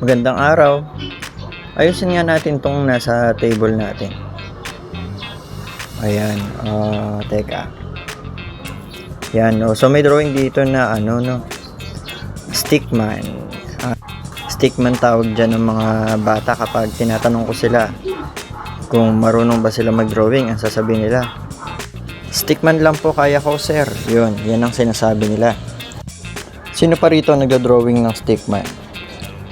Magandang araw. Ayusin nga natin tong nasa table natin. Ayan, ah, teka. Yan, oh. so may drawing dito na ano, no? Stickman. Ah, stickman tawag dyan ng mga bata kapag tinatanong ko sila kung marunong ba sila mag-drawing, ang sasabihin nila, Stickman lang po kaya ko, sir. Yun, yan ang sinasabi nila. Sino pa rito nagda-drawing ng stickman?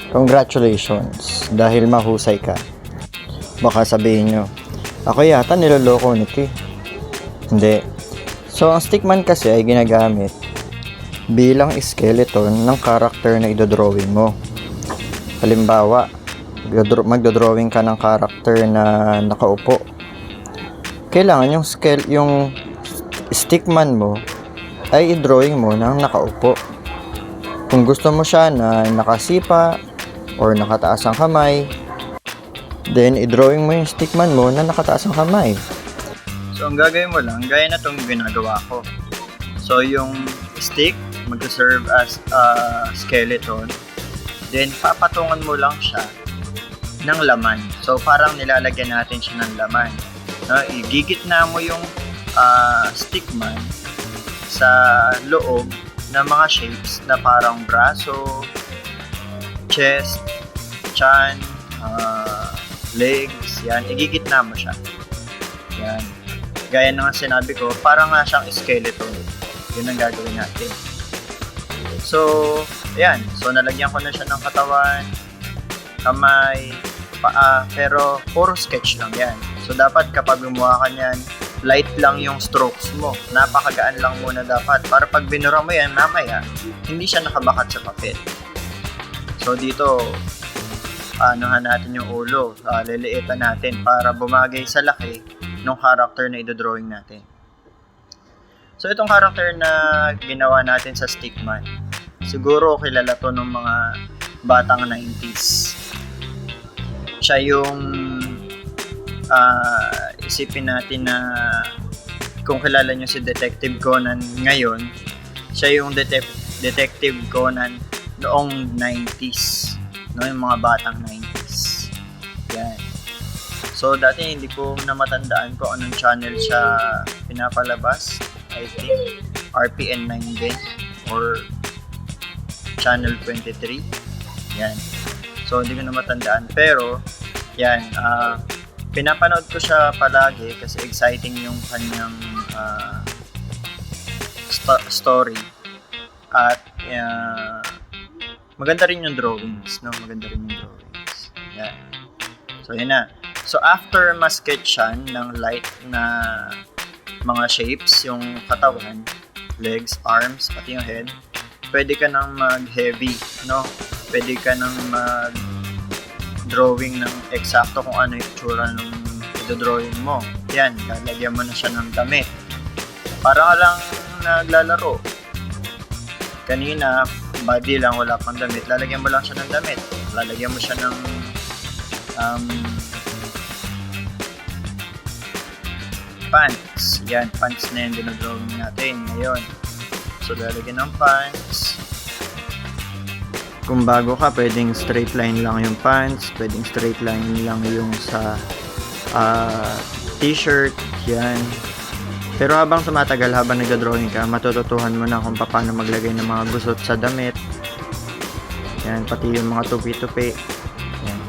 Congratulations, dahil mahusay ka. Baka sabihin nyo, ako yata niloloko nito. Hindi. So, ang stickman kasi ay ginagamit bilang skeleton ng character na idodrawing mo. Halimbawa, magdodra- magdodrawing ka ng character na nakaupo. Kailangan yung scale, yung stickman mo ay i-drawing mo ng nakaupo. Kung gusto mo siya na nakasipa or nakataas ang kamay, then i-drawing mo yung stickman mo na nakataas ang kamay. So, ang gagawin mo lang, gaya na itong ginagawa ko. So, yung stick, mag-serve as a skeleton. Then, papatungan mo lang siya ng laman. So, parang nilalagyan natin siya ng laman. No, igigitna mo yung ah, stickman sa loob ng mga shapes na parang braso, chest, chan, ah, legs, yan, igigitna mo siya. Yan. Gaya ng sinabi ko, parang nga siyang skeleton. Yun ang gagawin natin. So, ayan. So, nalagyan ko na siya ng katawan, kamay, paa, pero puro sketch lang yan. So, dapat kapag gumawa ka niyan, light lang yung strokes mo. Napakagaan lang muna dapat. Para pag binura mo yan, mamaya, hindi siya nakabakat sa papel. So, dito, anuhan natin yung ulo. Uh, liliitan natin para bumagay sa laki ng character na idodrawing natin. So, itong character na ginawa natin sa Stickman, siguro kilala to ng mga batang 90s. Siya yung ah, isipin natin na kung kilala nyo si Detective Conan ngayon, siya yung detec- Detective Conan noong 90s. No, yung mga batang 90s. Yan. So, dati hindi ko na matandaan kung anong channel siya pinapalabas. I think RPN 9 din or channel 23. Yan. So, hindi ko na matandaan. Pero, yan. ah pinapanood ko siya palagi kasi exciting yung kanyang ah, sto- story. At, ah, maganda rin yung drawings, no? Maganda rin yung drawings. Yan. So, yun na. So, after ma-sketch yan ng light na mga shapes, yung katawan, legs, arms, pati yung head, pwede ka nang mag-heavy, no? Pwede ka nang mag drawing ng eksakto kung ano yung itsura ng drawing mo. Yan, lalagyan mo na siya ng damit. Para ka lang naglalaro. Kanina, body lang, wala pang damit. Lalagyan mo lang siya ng damit. Lalagyan mo siya ng um, pants. Yan, pants na yung dinodrawing natin ngayon. So, lalagyan ng pants. Kung bago ka, pwedeng straight line lang yung pants. Pwedeng straight line lang yung sa ah, t-shirt. Yan. Pero habang tumatagal, habang nagda-drawing ka, matututuhan mo na kung paano maglagay ng mga gusot sa damit. Yan, pati yung mga tupi-tupi. Yan.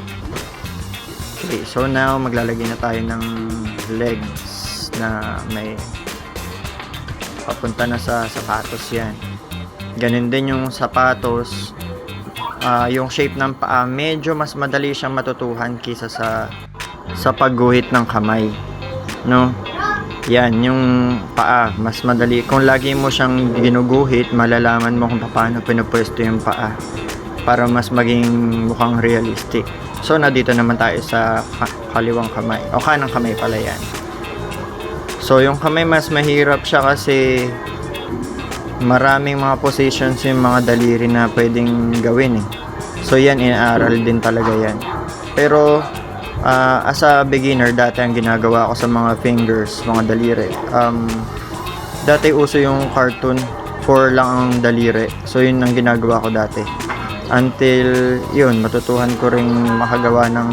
Okay, so now maglalagay na tayo ng legs na may papunta na sa sapatos yan. Ganun din yung sapatos. Ah, yung shape ng paa, medyo mas madali siyang matutuhan kisa sa sa pagguhit ng kamay. No? Yan, yung paa, mas madali. Kung lagi mo siyang ginuguhit, malalaman mo kung paano pinupwesto yung paa para mas maging mukhang realistic. So, na dito naman tayo sa ka- kaliwang kamay. O kanang kamay pala yan. So, yung kamay mas mahirap siya kasi maraming mga positions yung mga daliri na pwedeng gawin eh. So, yan, inaaral din talaga yan. Pero, ah, as a beginner, dati ang ginagawa ko sa mga fingers, mga daliri, um, dati uso yung cartoon, 4 lang ang daliri. So, yun ang ginagawa ko dati. until yun, matutuhan ko ring makagawa ng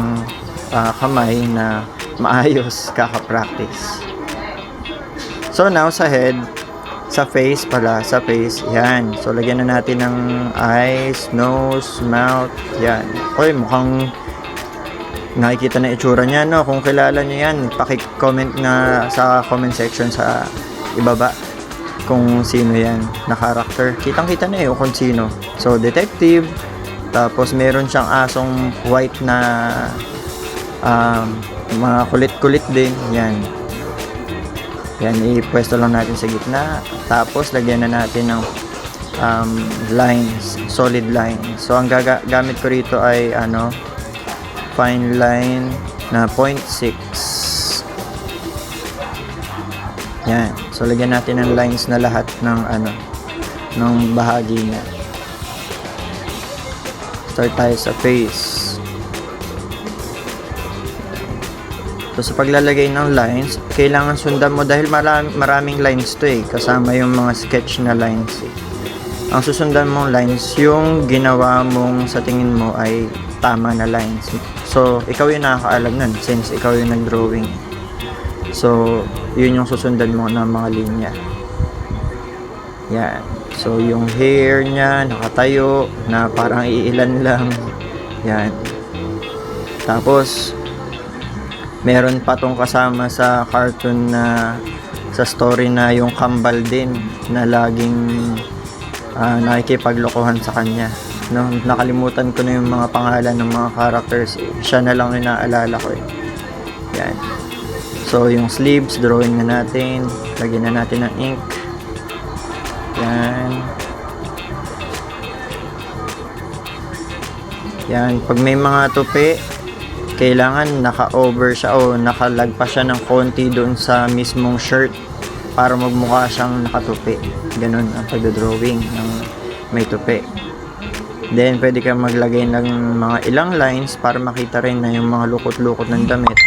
ah, kamay na maayos kaka-practice. So now sa head, sa face pala, sa face, yan. So lagyan na natin ng eyes, nose, mouth, yan. Uy, mukhang nakikita na itsura niya, no? Kung kilala niyo yan, paki-comment na sa comment section sa ibaba kung sino yan na character. Kitang-kita na eh kung sino. So, detective, tapos meron siyang asong white na um, mga kulit-kulit din. Yan. Yan, ipwesto lang natin sa gitna. Tapos, lagyan na natin ng um, lines, solid lines. So, ang gaga- gamit ko rito ay ano, fine line na 0.6. Yan. So, lagyan natin ng lines na lahat ng ano, ng bahagi niya. Start tayo sa face. So, sa paglalagay ng lines, kailangan sundan mo dahil marami, maraming lines to eh. Kasama yung mga sketch na lines eh. Ang susundan mong lines, yung ginawa mong sa tingin mo ay tama na lines. So, ikaw yung nakakaalam nun since ikaw yung nag-drawing. So, yun yung susundan mo ng mga linya. Yan. So, yung hair niya, nakatayo, na parang iilan lang. Yan. Tapos, meron pa tong kasama sa cartoon na sa story na yung kambal din na laging ah, nakikipaglokohan sa kanya. No, nakalimutan ko na yung mga pangalan ng mga characters. Siya na lang yung naalala ko eh. Yan. So, yung sleeves, drawing na natin. Lagyan na natin ng ink. Yan. Yan. Pag may mga tupi, kailangan naka-over siya o nakalagpas siya ng konti doon sa mismong shirt para magmukha siyang nakatupi. Ganun ang pagdodrawing ng may tupi. Then, pwede ka maglagay ng mga ilang lines para makita rin na yung mga lukot-lukot ng damit.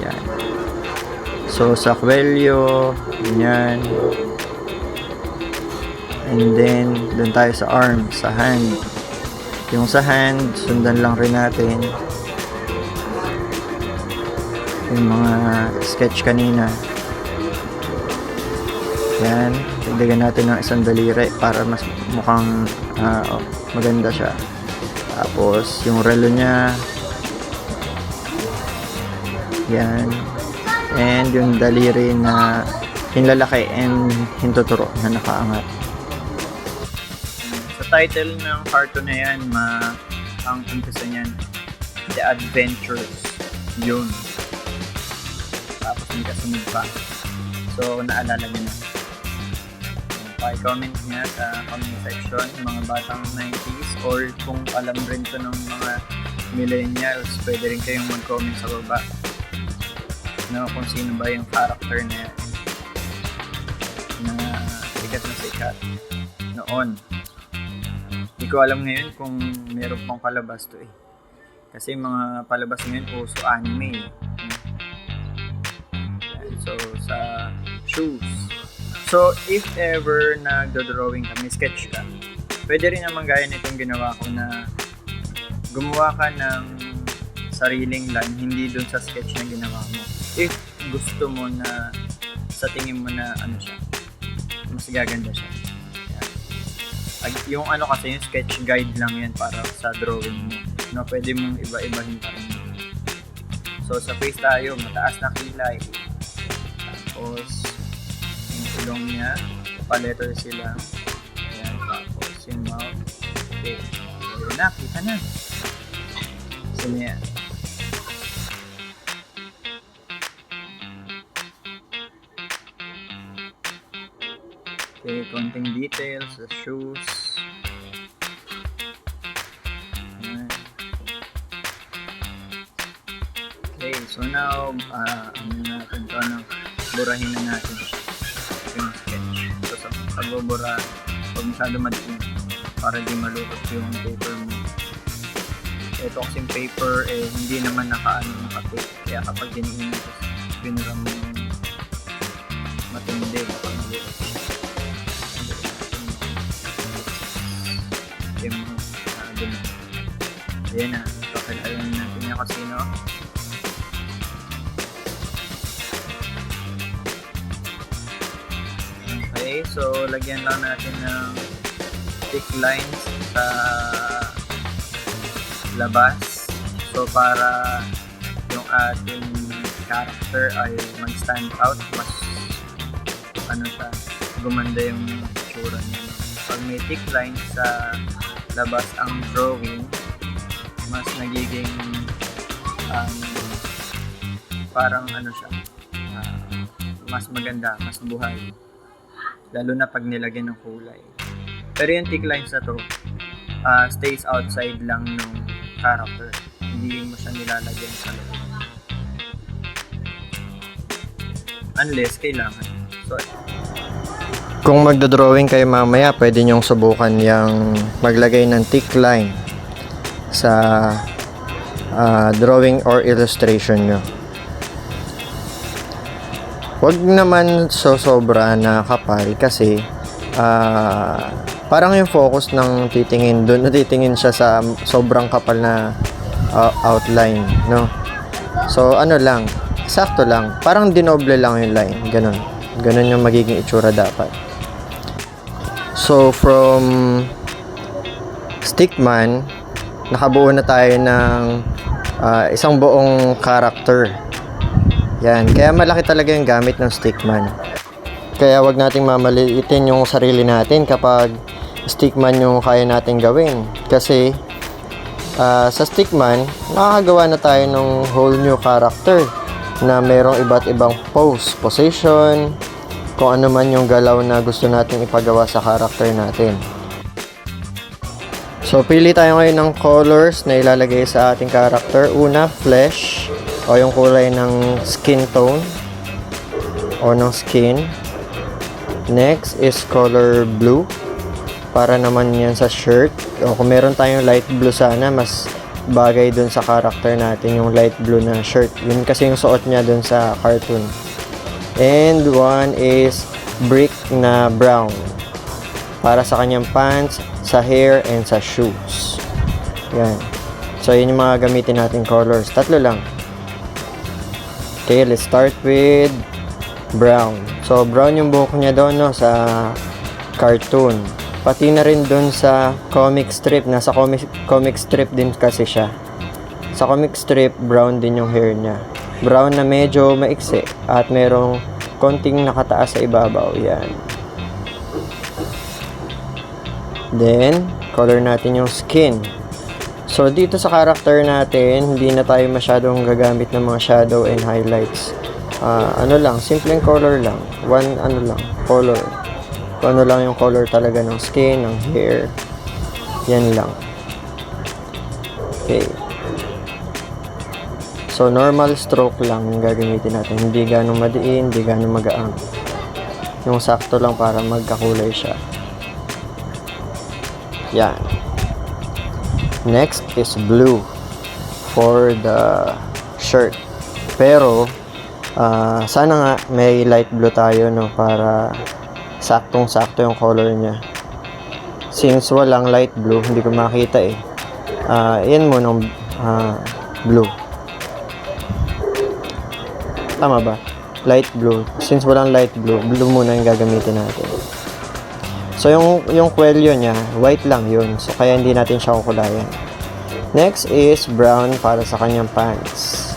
Yan. So, sa kwelyo, yan. And then, doon tayo sa arm, sa hand. Yung sa hand, sundan lang rin natin. Yung mga sketch kanina. Yan. Dagdagan natin ng isang daliri para mas mukhang oh, maganda siya. Tapos, yung relo niya. Yan. And yung daliri na hinlalaki and hintuturo na nakaangat. Sa title ng cartoon na yan, ma ang umpisa niyan, The Adventures. Yun. Tapos may kasunod pa. So, naalala niyo na. Pa-comment niya sa comment section, mga batang 90s or kung alam rin to ng mga millennials, pwede rin kayong mag-comment sa baba na kung sino ba yung character na na sikat na sikat noon. Hindi ko alam ngayon kung meron pang palabas to eh. Kasi mga palabas ngayon uso anime. So, sa shoes. So, if ever nagdo-drawing ka, may sketch ka, pwede rin naman gaya nitong ginawa ko na gumawa ka ng sariling line, hindi dun sa sketch na ginawa mo. If gusto mo na sa tingin mo na ano siya, mas gaganda siya. Yan. Yung ano kasi, yung sketch guide lang yan para sa drawing mo. No, pwede mong iba-ibahin pa rin. So, sa face tayo, mataas na kilay. Tapos, ilong niya, pa-letter sila. Ayan, tapos yung mouth. Okay. Ayun na, kita na. Sino yan? Okay, konting details sa shoes. Ayan. Okay, so now, ah ano na natin to, ano, burahin na natin siya yung sketch. So, sa pagbubura, huwag masyado madiin para di malukot yung paper mo. Ito kasing paper, eh, hindi naman naka, ano, naka-tape. Kaya kapag diniin mo, pinura mo yung matindi, baka malukot siya. Ayan na, pakilala natin niya kasi no. So lagyan lang natin ng thick lines sa labas. So para yung ating character ay mag-stand out, mas ano siya, gumanda yung tsura niya. Pag may thick lines sa labas ang drawing, mas nagiging um, parang ano siya, ah, mas maganda, mas buhay. Lalo na pag nilagyan ng kulay. Pero yung thick lines na to, ah, stays outside lang ng character. Hindi mo siya nilalagyan sa loob. Unless kailangan. So, kung magdodrawing kayo mamaya, pwede nyong subukan yung maglagay ng thick line sa ah, drawing or illustration nyo. Huwag naman so sobra na kapal kasi ah, parang yung focus ng titingin doon, titingin siya sa sobrang kapal na ah, outline, no? So, ano lang, sakto lang. Parang dinoble lang yung line. Ganon. Ganon yung magiging itsura dapat. So, from Stickman, nakabuo na tayo ng ah, isang buong character. Yan. Kaya malaki talaga yung gamit ng Stickman. Kaya wag nating mamaliitin yung sarili natin kapag Stickman yung kaya nating gawin. Kasi ah, sa Stickman, makakagawa na tayo ng whole new character na merong iba't ibang pose, position, kung ano man yung galaw na gusto nating ipagawa sa character natin. So, pili tayo ngayon ng colors na ilalagay sa ating character. Una, flesh o yung kulay ng skin tone o ng skin. Next is color blue para naman yan sa shirt. O kung meron tayong light blue sana, mas bagay dun sa character natin yung light blue na shirt. Yun kasi yung suot niya dun sa cartoon. And one is brick na brown para sa kanyang pants, sa hair, and sa shoes. Yan. So, yun yung mga gamitin natin colors. Tatlo lang. Okay, let's start with brown. So, brown yung buhok niya doon, no, sa cartoon. Pati na rin doon sa comic strip. Nasa comic, comic strip din kasi siya. Sa comic strip, brown din yung hair niya. Brown na medyo maiksi at merong konting nakataas sa ibabaw. Yan. Then, color natin yung skin. So, dito sa character natin, hindi na tayo masyadong gagamit ng mga shadow and highlights. Ah, ano lang, simpleng color lang. One, ano lang, color. Kung ano lang yung color talaga ng skin, ng hair. Yan lang. Okay. So, normal stroke lang yung gagamitin natin. Hindi ganong madiin, hindi ganong magaang. Yung sakto lang para magkakulay siya. Yan. Next is blue for the shirt. Pero, ah, sana nga may light blue tayo no para saktong-sakto yung color niya. Since walang light blue, hindi ko makita eh. Ah, yan mo ng ah, blue. Tama ba? Light blue. Since walang light blue, blue muna yung gagamitin natin. So, yung, yung kwelyo niya, white lang yun. So, kaya hindi natin siya kukulayan. Next is brown para sa kanyang pants.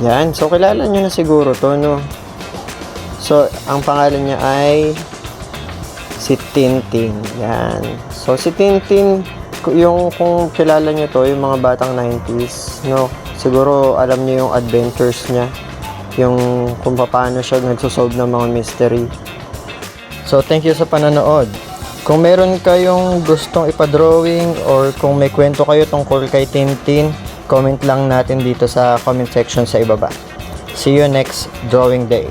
Yan. So, kilala nyo na siguro to, no? So, ang pangalan niya ay si Tintin. Yan. So, si Tintin, yung kung kilala nyo to, yung mga batang 90s, no? Siguro alam nyo yung adventures niya. Yung kung paano siya nagsosolve ng mga mystery. So, thank you sa pananood. Kung meron kayong gustong ipa-drawing or kung may kwento kayo tungkol kay Tintin, comment lang natin dito sa comment section sa ibaba. See you next drawing day.